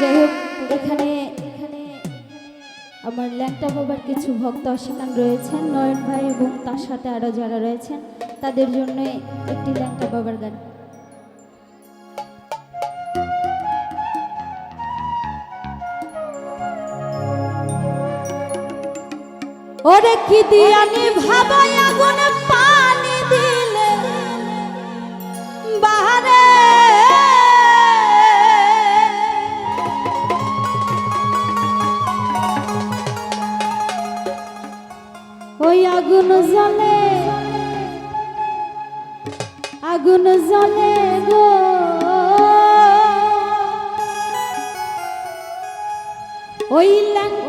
যাই হোক, এখানে এখানে আমার ল্যাপটপ আবার কিছু ভক্ত অসিকান রয়েছেন, নয়ন ভাই এবং তার সাথে আরও যারা রয়েছেন, তাদের জন্য একটি ল্যাংটা আবার গান। ওরে কি দিয়ানি ভাবাই আগো জলে। আগুন জলে গো। ওই লাং